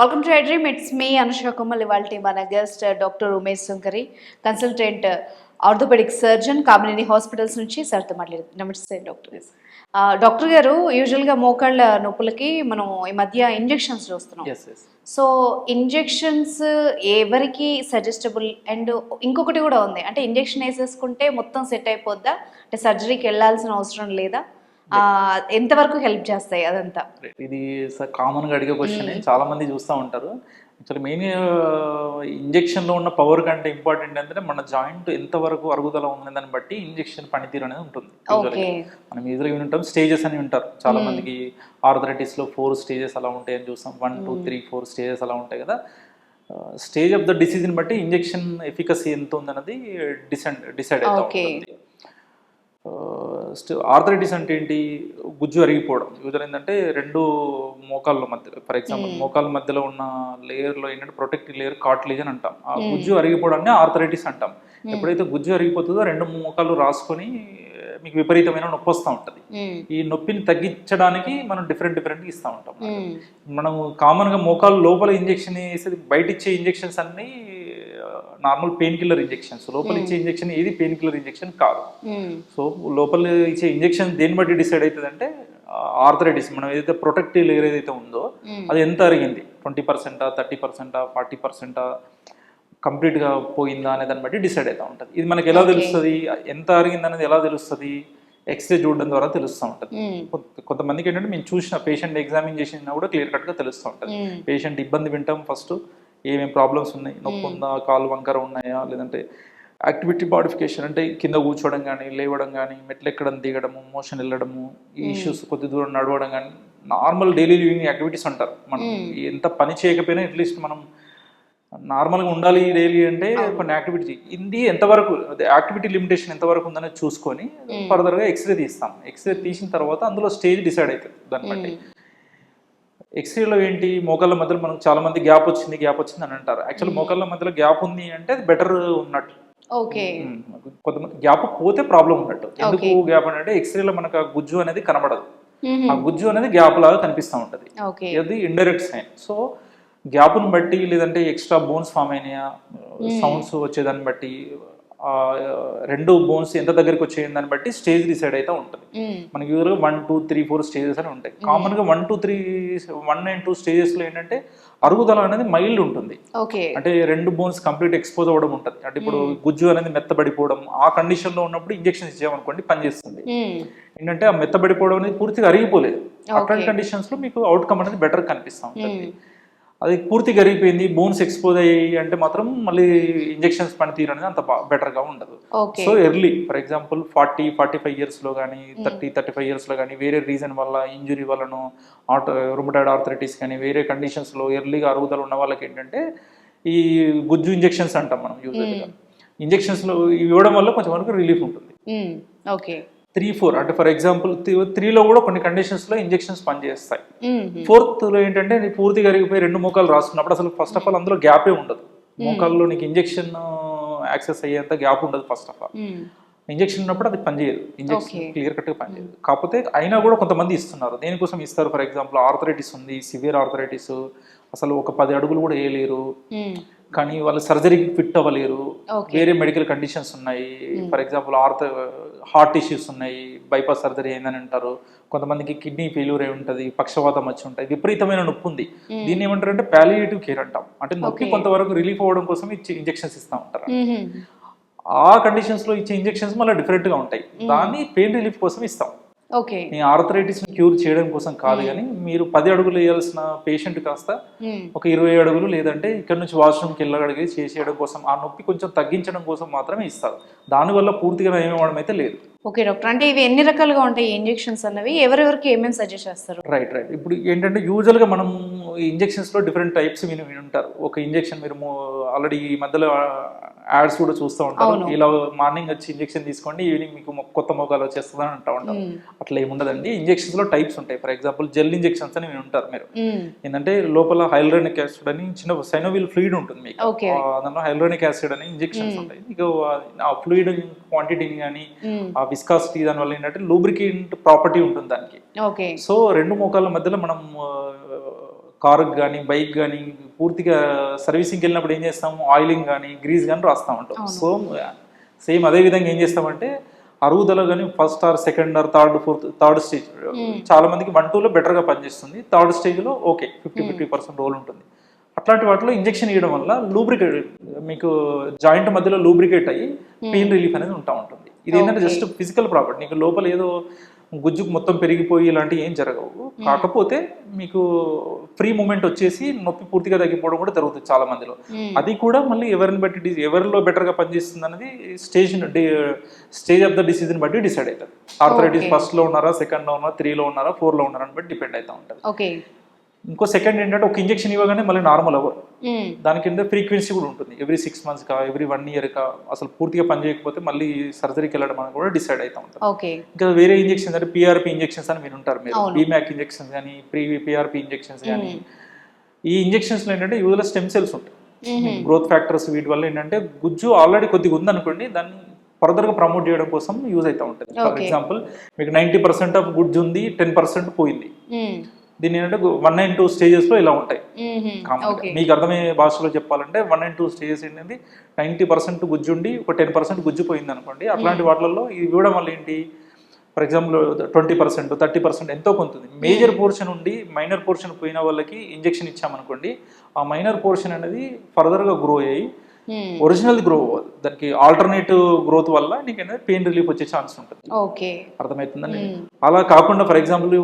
Welcome to dream it's me Anusha Kommal ఇవాళ మన guest doctor Umesh Shankari consultant orthopaedic surgeon Kamineni hospitals నుంచి సార్తో మాట్లాడు నమస్తే డాక్టర్ డాక్టర్ గారు యూజువల్గా మోకాళ్ళ నొప్పులకి మనం ఈ మధ్య ఇంజెక్షన్స్ చూస్తున్నాం. సో ఇంజెక్షన్స్ ఎవరికి సజెస్టబుల్ అండ్ ఇంకొకటి కూడా ఉంది. అంటే ఇంజెక్షన్ వేసేసుకుంటే మొత్తం సెట్ అయిపోద్దా? అంటే సర్జరీకి వెళ్ళాల్సిన అవసరం లేదా? ఎంతవరకు హెల్ప్ చేస్తాయి అదంతా? ఇది కామన్గా అడిగే క్వశ్చన్. చాలా మంది చూస్తూ ఉంటారు. యాక్చువల్లీ మెయిన్ ఇంజెక్షన్లో ఉన్న పవర్ కంటే ఇంపార్టెంట్ ఏంటంటే మన జాయింట్ ఎంత వరకు అరుగుదల ఉన్నదాన్ని బట్టి ఇంజెక్షన్ పనితీరు అనేది ఉంటుంది మనం ఈజీగా వింటాం స్టేజెస్ అని ఉంటారు చాలా మందికి ఆర్థరైటిస్లో ఫోర్ స్టేజెస్ అలా ఉంటాయని చూస్తాం. One two three four stages అలా ఉంటాయి కదా. స్టేజ్ ఆఫ్ ద డిసీజ్ని బట్టి ఇంజెక్షన్ ఎఫికసీ ఎంత ఉందన్నది డిసైడ్ డిసైడ్ అవుతా Okay. ఉంటుంది. ఆర్థరైటిస్ అంటే ఏంటి? గుజ్జు అరిగిపోవడం. యూజర్ ఏంటంటే రెండు మోకాళ్ళ మధ్య ఫర్ ఎగ్జాంపుల్ మోకాళ్ళ మధ్యలో ఉన్న లేయర్లో ఏంటంటే ప్రొటెక్టివ్ లేయర్ కార్టిలేజ్ అని అంటాం. ఆ గుజ్జు అరిగిపోవడాన్ని ఆర్థరైటిస్ అంటాం. ఎప్పుడైతే గుజ్జు అరిగిపోతుందో రెండు మోకాళ్ళు రాసుకొని మీకు విపరీతమైన నొప్పి వస్తూ ఉంటుంది. ఈ నొప్పిని తగ్గించడానికి మనం డిఫరెంట్ డిఫరెంట్ ఇస్తూ ఉంటాం. మనం కామన్గా మోకాలు లోపల ఇంజెక్షన్ వేసేది బయట ఇచ్చే ఇంజెక్షన్స్ అన్ని నార్మల్ పెయిన్ కిల్లర్ ఇంజెక్షన్స్. లోపల ఇచ్చే ఇంజెక్షన్ ఏది పెయిన్ కిల్లర్ ఇంజెక్షన్ కాదు. మ్మ్. సో లోపల ఇచ్చే ఇంజెక్షన్ దేన్ని బట్టి డిసైడ్ అవుతుంది అంటే ఆర్థరైటిస్ మనం ఏదైతే ప్రొటెక్టివ్ లేయర్ ఏదైతే ఉందో మ్మ్. అది ఎంత అరిగింది? ట్వంటీ పర్సెంటా థర్టీ పర్సెంటా ఫార్టీ పర్సెంటా కంప్లీట్గా పోయిందా అనే దాన్ని బట్టి డిసైడ్ అవుతూ ఉంటుంది. ఇది మనకి ఎలా తెలుస్తుంది? ఎంత అరిగింది అనేది ఎలా తెలుస్తుంది? ఎక్స్రే చూడడం ద్వారా తెలుస్తూ ఉంటుంది. కొంతమందికి ఏంటంటే మేము చూసిన పేషెంట్ ఎగ్జామిన్ చేసినా కూడా క్లియర్ కట్గా తెలుస్తూ ఉంటుంది. పేషెంట్ ఇబ్బంది వింటాం ఫస్ట్. ఏమేమి ప్రాబ్లమ్స్ ఉన్నాయి? నొప్పి ఉందా? కాలు వంకర ఉన్నాయా? లేదంటే యాక్టివిటీ మాడిఫికేషన్ అంటే కింద కూర్చోవడం కానీ లేవడం కానీ మెట్లు ఎక్కడం దిగడము మోషన్ వెళ్ళడము ఈ ఇష్యూస్ కొద్ది దూరం నడవడం కానీ నార్మల్ డైలీ లివింగ్ యాక్టివిటీస్ అంటారు. మనం ఎంత పని చేయకపోయినా అట్లీస్ట్ మనం నార్మల్గా ఉండాలి డైలీ అంటే కొన్ని యాక్టివిటీ ఇది ఎంతవరకు యాక్టివిటీ లిమిటేషన్ ఎంతవరకు ఉందని చూసుకొని ఫర్దర్గా ఎక్స్రే తీస్తాం. ఎక్స్రే తీసిన తర్వాత అందులో స్టేజ్ డిసైడ్ అవుతుంది దాన్ని బట్టి. ఎక్స్రేలో ఏంటి? మోకాళ్ళ మధ్యలో మనకు చాలా మంది గ్యాప్ వచ్చింది గ్యాప్ వచ్చింది అని అంటారు. యాక్చువల్ మోకాళ్ళ మధ్యలో గ్యాప్ ఉంది అంటే అది బెటర్ ఉన్నట్టు. ఓకే ఉమ్, కొంతమంది గ్యాప్ పోతే ప్రాబ్లం ఉన్నట్టు. ఎందుకు గ్యాప్ అంటే ఎక్స్రేలో మనకు ఆ గుజ్జు అనేది కనబడదు. మ్మ్. ఆ గుజ్జు అనేది గ్యాప్ లాగా కనిపిస్తూ ఉంటది. అది ఇండైరెక్ట్ సైన్ సో గ్యాప్ను బట్టి లేదంటే ఎక్స్ట్రా బోన్స్ ఫామ్ అయినాయా? సౌండ్స్ వచ్చేదాన్ని బట్టి రెండు బోన్స్ ఎంత దగ్గరికి వచ్చేయని దాన్ని బట్టి స్టేజ్ డిసైడ్ అయితే ఉంటుంది. మనకి యూజువల్గా one two three four stages అని ఉంటాయి. కామన్గా one two three one and two స్టేజెస్లో ఏంటంటే అరుగుదల అనేది మైల్డ్ ఉంటుంది. ఓకే. అంటే రెండు బోన్స్ కంప్లీట్ ఎక్స్పోజ్ అవ్వడం ఉంటుంది. అంటే ఇప్పుడు గుజ్జు అనేది మెత్తబడిపోవడం ఆ కండిషన్లో ఉన్నప్పుడు ఇంజెక్షన్ ఇచ్చామనుకోండి పనిచేస్తుంది. ఏంటంటే ఆ మెత్తబడిపోవడం అనేది పూర్తిగా అరిగిపోలేదు. అట్లాంటి కండిషన్స్లో మీకు అవుట్కమ్ అనేది బెటర్ కనిపిస్తూ ఉంటుంది. అది పూర్తిగా అరిగిపోయింది బోన్స్ ఎక్స్పోజ్ అయ్యాయి అంటే మాత్రం మళ్ళీ ఇంజెక్షన్స్ పనితీరు అనేది అంత బెటర్గా ఉండదు. So early for example forty forty five ఇయర్స్లో కానీ థర్టీ థర్టీ ఫైవ్ ఇయర్స్లో కానీ వేరే రీజన్ వల్ల ఇంజురీ వల్లనో ఆటో రుమటైడ్ ఆర్థరైటిస్ కానీ వేరే కండిషన్స్లో ఎర్లీగా అరుగుదల ఉన్న వాళ్ళకి ఏంటంటే ఈ గుజ్జు ఇంజెక్షన్స్ అంటాం మనం యూజువల్గా ఇంజెక్షన్స్లో ఇవి ఇవ్వడం వల్ల కొంచెం వరకు రిలీఫ్ ఉంటుంది. ఓకే త్రీ ఫోర్ అంటే ఫర్ ఎగ్జాంపుల్ త్రీలో కూడా కొన్ని కండిషన్స్లో ఇంజెక్షన్స్ పనిచేస్తాయి. మ్మ్. ఫోర్త్లో ఏంటంటే నీ పూర్తిగా కరిగిపోయి రెండు మోకాలు రాసుకున్నప్పుడు అసలు ఫస్ట్ ఆఫ్ ఆల్ అందులో గ్యాపే ఉండదు. మోకాల్లో నీకు ఇంజెక్షన్ యాక్సెస్ అయ్యేంత గ్యాప్ ఉండదు ఫస్ట్ ఆఫ్ ఆల్. ఇంజెక్షన్ ఉన్నప్పుడు అది పనిచేయదు. ఇంజెక్షన్. క్లియర్ కట్గా పనిచేయదు. కాకపోతే అయినా కూడా కొంతమంది ఇస్తున్నారు. దేనికోసం ఇస్తారు? ఫర్ ఎగ్జాంపుల్ ఆర్థరైటిస్ ఉంది సివియర్ ఆర్థరైటిస్. అసలు ఒక పది అడుగులు కూడా వేయలేరు. కానీ వాళ్ళు సర్జరీకి ఫిట్ అవ్వలేరు. వేరే మెడికల్ కండిషన్స్ ఉన్నాయి. ఫర్ ఎగ్జాంపుల్ ఆర్థ హార్ట్ ఇష్యూస్ ఉన్నాయి బైపాస్ సర్జరీ అయిందని అంటారు. కొంతమందికి కిడ్నీ ఫెయిల్యూర్ అయి ఉంటుంది పక్షవాతం వచ్చి ఉంటుంది విపరీతమైన నొప్పి ఉంది. దీన్ని ఏమంటారు అంటే పాలియేటివ్ కేర్ అంటాం. అంటే నొప్పి కొంతవరకు రిలీఫ్ అవ్వడం కోసం ఇచ్చి ఇంజెక్షన్స్ ఇస్తూ ఉంటారు. మ్మ్. ఆ కండిషన్స్లో ఇచ్చే ఇంజెక్షన్స్ మళ్ళీ డిఫరెంట్గా ఉంటాయి. దాన్ని పెయిన్ రిలీఫ్ కోసం ఇస్తాం. ఓకే. మీ ఆర్థరైటిస్ క్యూర్ చేయడం కోసం కాదు కానీ మీరు పది అడుగులు వేయాల్సిన పేషెంట్ కాస్త. ఒక ఇరవై అడుగులు లేదంటే ఇక్కడ నుంచి వాష్రూమ్కి వెళ్ళగలిగి చేసేయడం కోసం ఆ నొప్పి కొంచెం తగ్గించడం కోసం మాత్రమే ఇస్తారు. దానివల్ల పూర్తిగా నయమవడం అయితే లేదు. Okay doctor. అంటే ఇవి ఎన్ని రకాలుగా ఉంటాయి ఇంజెక్షన్స్ అన్నవి? ఎవరెవరికి ఏమేమి సజెస్ట్ చేస్తారు? Right right. ఇప్పుడు ఏంటంటే యూజువల్గా మనం ఇంజెక్షన్స్లో డిఫరెంట్ టైప్స్ విని ఉంటారు. ఒక ఇంజెక్షన్ మీరు ఆల్రెడీ ఈ మధ్యలో యాడ్స్ కూడా చూస్తూ ఉంటారు. ఇలా మార్నింగ్ వచ్చి ఇంజెక్షన్ తీసుకోండి ఈవినింగ్ మీకు కొత్త మొగాలు వచ్చేస్తుంది అని అంటూ ఉంటారు. అట్లా ఏముండదండి. ఇంజెక్షన్స్లో టైప్స్ ఉంటాయి. ఫర్ ఎగ్జాంపుల్ జెల్ ఇంజెక్షన్స్ అని ఉంటారు మీరు. ఏంటంటే లోపల హైల్రోనిక్ యాసిడ్ అని చిన్న సైనోవిల్ ఫ్లూయిడ్ ఉంటుంది మీకు. దానిలో హైల్రోనిక్ యాసిడ్ అని ఇంజెక్షన్స్ ఉంటాయి. మీకు ఆ- ఫ్లూయిడ్ క్వాంటిటీని కానీ. ఆ విస్కాసిటీ దాని వల్ల ఏంటంటే లూబ్రికెంట్ ప్రాపర్టీ ఉంటుంది దానికి. సో రెండు మోకాళ్ళ మధ్యలో మనం కార్కి కానీ బైక్ కానీ పూర్తిగా సర్వీసింగ్కి వెళ్ళినప్పుడు ఏం చేస్తాము? ఆయిలింగ్ కానీ గ్రీస్ కానీ రాస్తూ ఉంటాం. సో సేమ్ అదే విధంగా ఏం చేస్తామంటే అరుగుదల కానీ first or second or third fourth third stage చాలా మందికి వన్ టూలో బెటర్గా పనిచేస్తుంది. థర్డ్ స్టేజ్లో okay fifty fifty percent role ఉంటుంది. అట్లాంటి వాటిలో ఇంజెక్షన్ ఇవ్వడం వల్ల లూబ్రికేట్ మీకు జాయింట్ మధ్యలో లూబ్రికేట్ అయ్యి పెయిన్ రిలీఫ్ అనేది ఉంటా ఉంటుంది. ఇది ఏంటంటే. Just physical property. నీకు లోపల ఏదో గుజ్జుకు మొత్తం పెరిగిపోయి ఇలాంటివి ఏం జరగవు. కాకపోతే మీకు ఫ్రీ మూమెంట్ వచ్చేసి నొప్పి పూర్తిగా తగ్గిపోవడం కూడా జరుగుతుంది చాలా మందిలో. అది కూడా మళ్ళీ ఎవరిని బట్టి ఎవరిలో బెటర్గా పనిచేస్తుంది అనేది స్టేజ్ స్టేజ్ ఆఫ్ ద డిసీజ్ని బట్టి డిసైడ్ అవుతుంది. ఆర్థరైటిస్. ఫస్ట్లో ఉన్నారా సెకండ్లో ఉన్నారా త్రీలో ఉన్నారా ఫోర్లో ఉన్నారా అని బట్టి డిపెండ్ అవుతూ ఉంటుంది. ఇంకో సెకండ్ ఏంటంటే ఒక ఇంజెక్షన్ ఇవ్వగానే మళ్ళీ నార్మల్ అవ్వరు దాని కింద ఫ్రీక్వెన్సీ కూడా ఉంటుంది. ఎవ్రీ సిక్స్ మంత్స్ కా ఎవ్రీ వన్ ఇయర్ కా అసలు పూర్తిగా పని చేయకపోతే మళ్ళీ సర్జరీకి వెళ్ళడం అని కూడా డిసైడ్ అవుతూ ఉంటుంది ఇంకా వేరే ఇంజెక్షన్స్ అంటే పిఆర్పి ఇంజెక్షన్స్ అని మీరు. ఉంటారు మీరు. బీమ్యాక్ ఇంజెక్షన్స్ కానీ ప్రీ పిఆర్పి ఇంజెక్షన్స్ కానీ ఈ ఇంజెక్షన్స్లో ఏంటంటే యూజువల్ స్టెమ్ సెల్స్ ఉంటాయి. గ్రోత్ ఫ్యాక్టర్స్ వీటి వల్ల ఏంటంటే గుజ్జు ఆల్రెడీ కొద్దిగా ఉందనుకోండి దాన్ని ఫర్దర్గా ప్రమోట్ చేయడం కోసం యూజ్ అవుతూ ఉంటుంది ఫర్. ఎగ్జాంపుల్ మీకు నైంటీ పర్సెంట్ ఆఫ్ గుడ్జ్ ఉంది టెన్ పర్సెంట్ పోయింది. దీని ఏంటంటే వన్ నైన్ టూ స్టేజెస్లో ఇలా ఉంటాయి. మీకు అర్థమయ్యే భాషలో చెప్పాలంటే వన్ అండ్ టూ స్టేజెస్ ఏంటంటే నైంటీ పర్సెంట్ గుజ్జు ఉండి ఒక టెన్ పర్సెంట్ గుజ్జు పోయింది అనుకోండి. అట్లాంటి వాటిలలో ఇది ఇవ్వడం వల్ల ఏంటి? For example twenty percent thirty percent ఎంతో కొంత మేజర్ పోర్షన్ ఉండి మైనర్ పోర్షన్ పోయిన వాళ్ళకి ఇంజెక్షన్ ఇచ్చామనుకోండి ఆ మైనర్ పోర్షన్ అనేది ఫర్దర్గా గ్రో అయ్యి ఒరిజినల్ గ్రో అవ్వదు దానికి ఆల్టర్నేటివ్ గ్రోత్ వల్ల నీకు అనేది పెయిన్ రిలీఫ్ వచ్చే ఛాన్స్ ఉంటుంది. ఓకే అర్థమవుతుందండి అలా కాకుండా ఫర్ ఎగ్జాంపుల్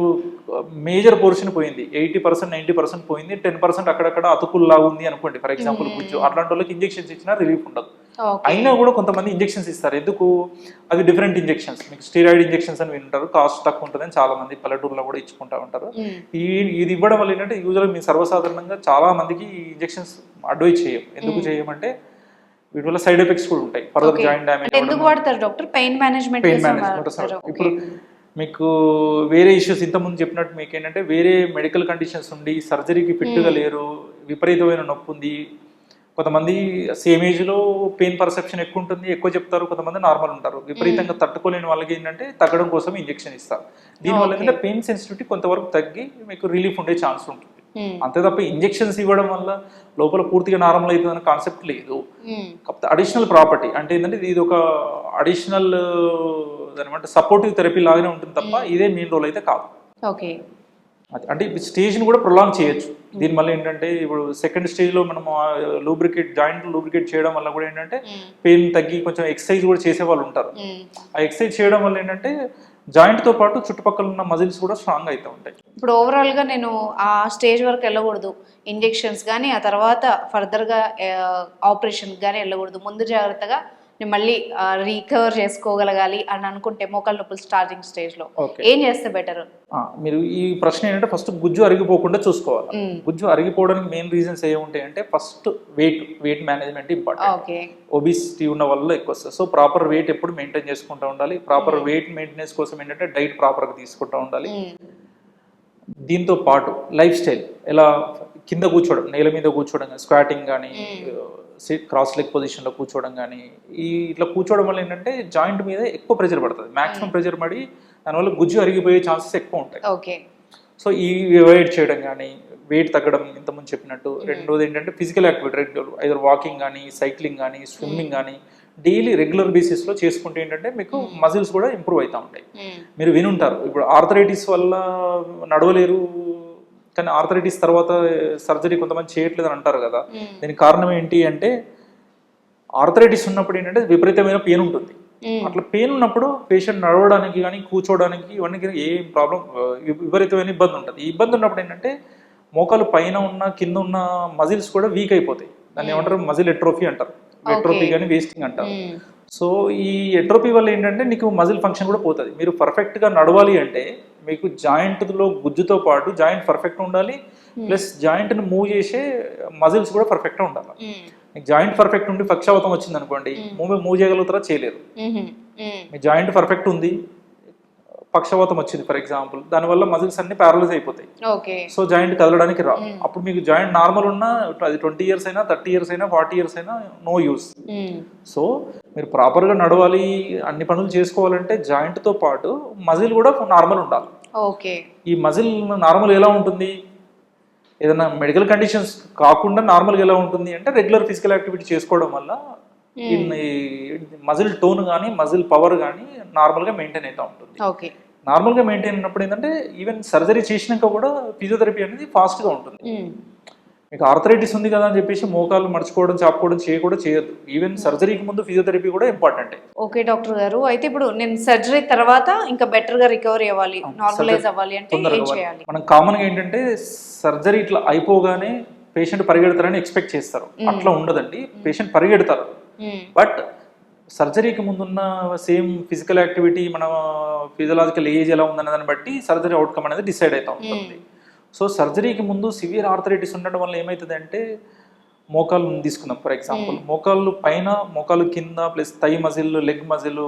మేజర్ పోర్షన్ పోయింది. ఎయిటీ పర్సెంట్ నైంటీ పర్సెంట్ పోయింది. టెన్ పర్సెంట్ అక్కడక్కడ అతుకుల్లా ఉంది అనుకోండి ఫర్ ఎగ్జాంపుల్ కూర్చో అట్లాంటి వాళ్ళకి ఇంజెక్షన్స్ ఇచ్చినా రిలీఫ్ ఉండదు. అయినా కూడా కొంతమంది ఇంజెక్షన్స్ ఇస్తారు. ఎందుకు? అవి డిఫరెంట్ ఇంజెక్షన్స్ మీకు స్టీరాయిడ్ ఇంజెక్షన్స్ అని వింటారు. కాస్ట్ తక్కువ ఉంటుందని చాలా మంది పల్లెటూరులో కూడా ఇచ్చుకుంటా ఉంటారు. ఈ ఇది ఇవ్వడం వల్ల ఏంటంటే యూజువల్గా మీ సర్వసాధారణంగా చాలా మందికి ఈ ఇంజెక్షన్స్ అడ్వైజ్ చేయం ఎందుకు చేయమంటే వీటి వల్ల సైడ్ ఎఫెక్ట్స్ కూడా ఉంటాయి. ఫర్దర్. జాయింట్ డ్యామేజ్ ఎందుకు వాడతారు doctor? Pain management pain management ఇప్పుడు మీకు వేరే ఇష్యూస్ ఇంతకుముందు చెప్పినట్టు మీకు ఏంటంటే వేరే మెడికల్ కండిషన్స్ ఉండి సర్జరీకి ఫిట్గా లేరు విపరీతమైన నొప్పి ఉంది. కొంతమంది సేమ్ ఏజ్లో పెయిన్ పర్సెప్షన్ ఎక్కువ ఉంటుంది ఎక్కువ చెప్తారు కొంతమంది నార్మల్ ఉంటారు. విపరీతంగా తట్టుకోలేని వాళ్ళకి ఏంటంటే తగ్గడం కోసం ఇంజెక్షన్ ఇస్తారు. దీనివల్ల. ఏంటంటే పెయిన్ సెన్సిటివిటీ కొంతవరకు తగ్గి మీకు రిలీఫ్ ఉండే ఛాన్స్ ఉంటుంది. అంతే తప్ప ఇంజెక్షన్స్ ఇవ్వడం వల్ల లోపల పూర్తిగా నార్మల్ అవుతుందన్న కాన్సెప్ట్ లేదు. కాకపోతే అడిషనల్ ప్రాపర్టీ అంటే ఏంటంటే ఇది ఒక అడిషనల్ సపోర్టివ్ థెరపీ లాగానే ఉంటుంది తప్ప ఇదే మెయిన్ రోల్ అయితే కాదు. ఓకే అంటే స్టేజ్ని కూడా ప్రొలాంగ్ చేయొచ్చు. దీని వల్ల ఏంటంటే ఇప్పుడు సెకండ్ స్టేజ్లో మనం లూబ్రికేట్ జాయింట్ లూబ్రికేట్ చేయడం వల్ల కూడా ఏంటంటే పెయిన్ తగ్గి కొంచెం ఎక్సర్సైజ్ కూడా చేసే వాళ్ళు ఉంటారు. ఆ ఎక్సర్సైజ్ చేయడం వల్ల ఏంటంటే జాయింట్తో పాటు చుట్టుపక్కల ఉన్న మజిల్స్ కూడా స్ట్రాంగ్ అవుతూ ఉంటాయి. ఇప్పుడు ఓవరాల్గా నేను ఆ స్టేజ్ వరకు వెళ్ళకూడదు. ఇంజెక్షన్స్ కానీ ఆ తర్వాత ఫర్దర్గా ఆపరేషన్ కానీ వెళ్ళకూడదు. ముందు జాగ్రత్తగా నేను మళ్ళీ రీకవర్ చేసుకోగలగాలి అని అనుకుంటే మోకాళ్ళ నొప్పులు స్టార్టింగ్ స్టేజ్లో. ఓకే. ఏం చేస్తే బెటర్ మీరు ఈ ప్రశ్న ఏంటంటే ఫస్ట్ గుజ్జు అరిగిపోకుండా చూసుకోవాలి. గుజ్జు అరిగిపోవడానికి మెయిన్ రీజన్స్ ఏముంటాయి అంటే first weight weight management important obesity ఉన్న వల్ల ఎక్కువ వస్తుంది. సో ప్రాపర్ వెయిట్ ఎప్పుడు మెయింటైన్ చేసుకుంటూ ఉండాలి. ప్రాపర్ వెయిట్ మెయింటెనెన్స్ కోసం ఏంటంటే డైట్ ప్రాపర్గా తీసుకుంటూ ఉండాలి. దీంతో పాటు లైఫ్ స్టైల్ ఎలా కింద కూర్చోవడం నేల మీద కూర్చోవడం స్క్వాటింగ్ కానీ క్రాస్ లెగ్ పొజిషన్లో కూర్చోవడం కానీ ఈ ఇట్లా కూర్చోవడం వల్ల ఏంటంటే జాయింట్ మీద ఎక్కువ ప్రెషర్ పడుతుంది. మాక్సిమం ప్రెషర్ పడి దానివల్ల గుజ్జు అరిగిపోయే ఛాన్సెస్ ఎక్కువ ఉంటాయి. ఓకే. సో ఈ అవాయిడ్ చేయడం కానీ వెయిట్ తగ్గడం ఇంతకుముందు చెప్పినట్టు రెండోది ఏంటంటే physical activity regular either walking కానీ సైక్లింగ్ కానీ స్విమ్మింగ్ కానీ డైలీ రెగ్యులర్ బేసిస్లో చేసుకుంటే ఏంటంటే మీకు మజిల్స్ కూడా ఇంప్రూవ్ అవుతూ ఉంటాయి. మీరు వినుంటారు. ఇప్పుడు ఆర్థరైటిస్ వల్ల నడవలేరు కానీ ఆర్థరైటిస్ తర్వాత సర్జరీ కొంతమంది చేయట్లేదు అని అంటారు కదా. దీనికి కారణం ఏంటి అంటే ఆర్థరైటిస్ ఉన్నప్పుడు ఏంటంటే విపరీతమైన పెయిన్ ఉంటుంది. అట్లా పెయిన్ ఉన్నప్పుడు పేషెంట్ నడవడానికి కానీ కూర్చోవడానికి ఇవన్నీ ఏం ప్రాబ్లం విపరీతమైన ఇబ్బంది ఉంటుంది. ఈ ఇబ్బంది ఉన్నప్పుడు ఏంటంటే మోకాలు పైన ఉన్న కింద ఉన్న మజిల్స్ కూడా వీక్ అయిపోతాయి. దాన్ని ఏమంటారు? మజిల్ ఎట్రోఫీ అంటారు. ఎట్రోఫీ కానీ వేస్టింగ్ అంటారు. సో ఈ ఎట్రోపీ వల్ల ఏంటంటే నీకు మజిల్ ఫంక్షన్ కూడా పోతుంది. మీరు పర్ఫెక్ట్గా నడవాలి అంటే మీకు జాయింట్లో గుజ్జుతో పాటు జాయింట్ పర్ఫెక్ట్ ఉండాలి ప్లస్ జాయింట్ని మూవ్ చేసే మజిల్స్ కూడా పర్ఫెక్ట్గా ఉండాలి. మీకు జాయింట్ పర్ఫెక్ట్ ఉండి పక్షావతం వచ్చింది అనుకోండి మూవ్ మూవ్ చేయగలుగుతారా? చేయలేరు. మీ జాయింట్ పర్ఫెక్ట్ ఉంది పక్షవాతం వచ్చింది ఫర్ ఎగ్జాంపుల్ దానివల్ల మజిల్స్ అన్ని ప్యారలైజ్ అయిపోతాయి. ఓకే సో జాయింట్ కదలడానికి రా అప్పుడు మీకు జాయింట్ నార్మల్ ఉన్నా అది ట్వంటీ ఇయర్స్ అయినా థర్టీ ఇయర్స్ అయినా ఫార్టీ ఇయర్స్ అయినా నో యూస్ సో మీరు ప్రాపర్గా నడవాలి అన్ని పనులు చేసుకోవాలంటే జాయింట్తో పాటు మజిల్ కూడా నార్మల్ ఉండాలి. ఓకే ఈ మజిల్ నార్మల్ ఎలా ఉంటుంది? ఏదైనా మెడికల్ కండిషన్స్ కాకుండా నార్మల్గా ఎలా ఉంటుంది? అంటే రెగ్యులర్ ఫిజికల్ యాక్టివిటీ చేసుకోవడం వల్ల మజిల్ టోన్ కానీ మజిల్ పవర్ కానీ నార్మల్గా మెయింటైన్ అవుతూ ఉంటుంది. ఓకే. నార్మల్గా మెయింటైన్ అయినప్పుడు ఏంటంటే ఈవెన్ సర్జరీ చేసినాక కూడా ఫిజియోథెరపీ అనేది ఫాస్ట్గా ఉంటుంది. మీకు ఆర్థరైటిస్ ఉంది కదా అని చెప్పేసి మోకాలు మడుచుకోవడం చాపుకోవడం చేయకూడదు చేయొద్దు. ఈవెన్ సర్జరీకి ముందు ఫిజియోథెరపీ కూడా ఇంపార్టెంట్. ఓకే డాక్టర్ గారు. అయితే ఇప్పుడు నేను సర్జరీ తర్వాత ఇంకా బెటర్గా రికవరీ అవ్వాలి నార్మలైజ్ అవ్వాలి అంటే ఏం తొందరగా చేయాలి? మనం కామన్గా ఏంటంటే సర్జరీ ఇట్లా అయిపోగానే పేషెంట్ పరిగెడతారని ఎక్స్పెక్ట్ చేస్తారు. అట్లా ఉండదండి. పేషెంట్ పరిగెడతారు. బట్ సర్జరీకి ముందున్న సేమ్ ఫిజికల్ యాక్టివిటీ మన ఫిజియలాజికల్ ఏజ్ ఎలా ఉందనే దాన్ని బట్టి సర్జరీ అవుట్కమ్ అనేది డిసైడ్ అవుతా ఉంటుంది. సో సర్జరీకి ముందు సివియర్ ఆర్థరైటిస్ ఉండడం వల్ల ఏమవుతుంది అంటే మోకాలు తీసుకుందాం. ఫర్ ఎగ్జాంపుల్ మోకాళ్ళు పైన మోకాలు కింద plus thigh muscle leg muscle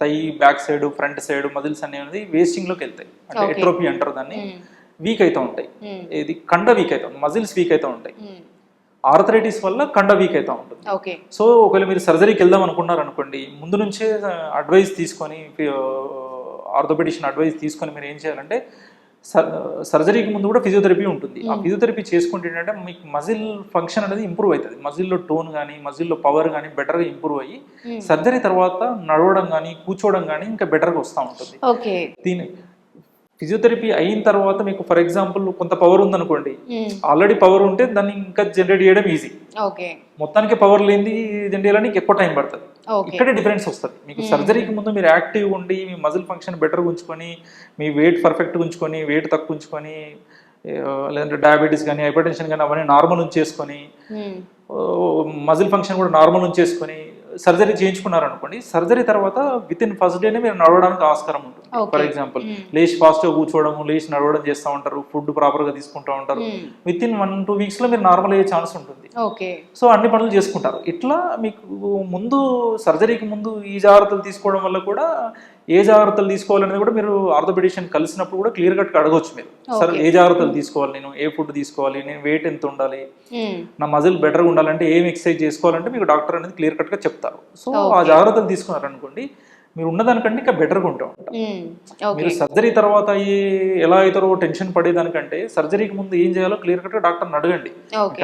thigh back side front side muscles అనేవి వేస్టింగ్లోకి వెళ్తాయి. అంటే. ఎట్రోపీ అంటారు దాన్ని. వీక్ అవుతూ ఉంటాయి. ఇది కండ వీక్ అవుతాయి మజిల్స్ వీక్ అవుతూ ఉంటాయి. ఆర్థరైటిస్ వల్ల కండ వీక్ అవుతూ ఉంటుంది. ఓకే. సో ఒకవేళ మీరు సర్జరీకి వెళ్దాం అనుకున్నారు అనుకోండి ముందు నుంచే అడ్వైస్ తీసుకొని ఆర్థోపెడిషన్ అడ్వైస్ తీసుకొని మీరు ఏం చేయాలంటే సర్- సర్జరీకి ముందు కూడా ఫిజియోథెరపీ ఉంటుంది. ఆ ఫిజియోథెరపీ చేసుకుంటే ఏంటంటే మీకు మజిల్ ఫంక్షన్ అనేది ఇంప్రూవ్ అవుతుంది. మజిల్లో టోన్ కానీ మజిల్లో పవర్ కానీ బెటర్గా ఇంప్రూవ్ అయ్యి సర్జరీ తర్వాత నడవడం కానీ కూర్చోవడం కానీ ఇంకా బెటర్గా వస్తూ ఉంటుంది. ఓకే. దీని ఫిజియోథెరపీ అయిన తర్వాత మీకు ఫర్ ఎగ్జాంపుల్ కొంత పవర్ ఉందనుకోండి. ఆల్రెడీ పవర్ ఉంటే దాన్ని ఇంకా జనరేట్ చేయడం ఈజీ ఓకే. మొత్తానికి పవర్ లేనిది జనరేట్ చేయడానికి ఎక్కువ టైం పడుతుంది. ఇక్కడే డిఫరెన్స్ వస్తుంది. మీకు సర్జరీకి ముందు మీరు యాక్టివ్ ఉండి మీ మజిల్ ఫంక్షన్ బెటర్ ఉంచుకొని మీ వెయిట్ పర్ఫెక్ట్ ఉంచుకొని వెయిట్ తక్కువ ఉంచుకొని లేదంటే డయాబెటీస్ కానీ హైపర్ టెన్షన్ కానీ అవన్నీ నార్మల్ ఉంచేసుకొని. మజిల్ ఫంక్షన్ కూడా నార్మల్ ఉంచేసుకొని సర్జరీ చేయించుకున్నారు అనుకోండి సర్జరీ తర్వాత విత్ ఇన్ ఫస్ట్ డేనే మీరు నడవడానికి ఆస్కారం ఉంటుంది. ఫర్ ఎగ్జాంపుల్ లేచి ఫాస్ట్గా కూర్చోవడం లేచి నడవడం చేస్తూ ఉంటారు ఫుడ్ ప్రాపర్గా తీసుకుంటూ ఉంటారు. విత్ ఇన్ వన్ టూ వీక్స్లో మీరు నార్మల్ అయ్యే ఛాన్స్ ఉంటుంది. సో అన్ని పనులు చేసుకుంటారు. ఇట్లా మీకు ముందు సర్జరీకి ముందు ఈ జాగ్రత్తలు తీసుకోవడం వల్ల కూడా ఏ జాగ్రత్తలు తీసుకోవాలనేది కూడా మీరు ఆర్థోపెడిషియన్ కలిసినప్పుడు కూడా క్లియర్ కట్గా అడగొచ్చు మీరు. సరే ఏ జాగ్రత్తలు తీసుకోవాలి నేను? ఏ ఫుడ్ తీసుకోవాలి? నేను వెయిట్ ఎంత ఉండాలి. నా మజిల్ బెటర్గా ఉండాలంటే ఏం ఎక్సర్సైజ్ చేసుకోవాలంటే మీకు డాక్టర్ అనేది క్లియర్ కట్గా చెప్తారు. సో ఆ. జాగ్రత్తలు తీసుకున్నారనుకోండి మీరు ఉన్నదానికంటే ఇంకా బెటర్గా ఉంటాం మీరు సర్జరీ తర్వాత ఎలా అవుతారో టెన్షన్ పడేదానికంటే సర్జరీకి ముందు ఏం చేయాలో క్లియర్ కట్గా డాక్టర్ని అడగండి.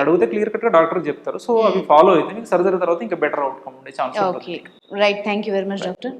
అడిగితే క్లియర్ కట్గా డాక్టర్ చెప్తారు. సో అవి ఫాలో అయితే మీకు సర్జరీ తర్వాత ఇంకా బెటర్ అవుట్కమ్ ఉండే chance right. Thank you very much doctor.